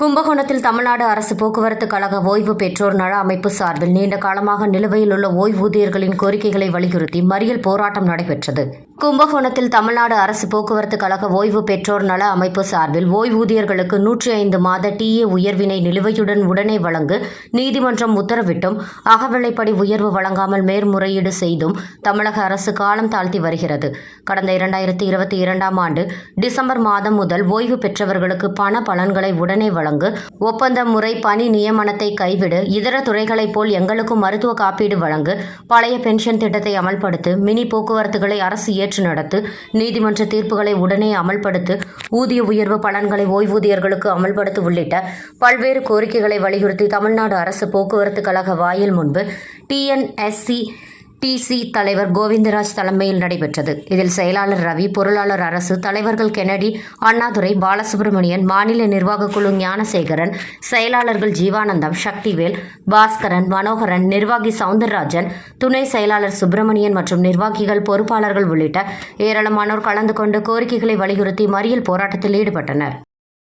கும்பகோணத்தில் தமிழ்நாடு அரசு போக்குவரத்து கழக ஓய்வு பெற்றோர் நல அமைப்பு சார்பில் நீண்ட காலமாக நிலுவையில் உள்ள ஓய்வூதியர்களின் கோரிக்கைகளை வலியுறுத்தி மறியல் போராட்டம் நடைபெற்றது. கும்பகோணத்தில் தமிழ்நாடு அரசு போக்குவரத்து கழக ஓய்வு பெற்றோர் நல அமைப்பு சார்பில் ஓய்வூதியர்களுக்கு நூற்றி ஐந்து மாத டிஏ உயர்வினை நிலுவையுடன் உடனே வழங்கு நீதிமன்றம் உத்தரவிட்டும். அகவிலைப்படி உயர்வு வழங்காமல் மேற்முறையீடு செய்தும் தமிழக அரசு காலம் தாழ்த்தி வருகிறது. கடந்த இரண்டாயிரத்தி இருபத்தி இரண்டாம் ஆண்டு டிசம்பர் மாதம் முதல் ஓய்வு பெற்றவர்களுக்கு பண பலன்களை உடனே வழங்க ஒப்பந்த முறை பணி நியமனத்தை கைவிடு. இதர துறைகளைப் போல் எங்களுக்கும் மருத்துவ காப்பீடு வழங்கு. பழைய பென்ஷன் திட்டத்தை அமல்படுத்து மினி போக்குவரத்துகளை அரசு ஏற்று நடத்து நீதிமன்ற தீர்ப்புகளை உடனே அமல்படுத்து ஊதிய உயர்வு பலன்களை ஓய்வூதியர்களுக்கு அமல்படுத்து உள்ளிட்ட பல்வேறு கோரிக்கைகளை வலியுறுத்தி தமிழ்நாடு அரசு போக்குவரத்து கழக வாயில் முன்பு டிஎன்எஸ்சி டிசி தலைவர் கோவிந்தராஜ் தலைமையில் நடைபெற்றது. இதில் செயலாளர் ரவி பொருளாளர் அரசு தலைவர்கள் கெனடி அண்ணாதுரை பாலசுப்ரமணியன் மாநில நிர்வாகக் குழு ஞானசேகரன் செயலாளர்கள் ஜீவானந்தம் சக்திவேல் பாஸ்கரன் மனோகரன் நிர்வாகி சவுந்தரராஜன் துணை செயலாளர் சுப்பிரமணியன் மற்றும் நிர்வாகிகள் பொறுப்பாளர்கள் உள்ளிட்ட ஏராளமானோர் கலந்து கொண்டு கோரிக்கைகளை வலியுறுத்தி மறியல் போராட்டத்தில் ஈடுபட்டனர்.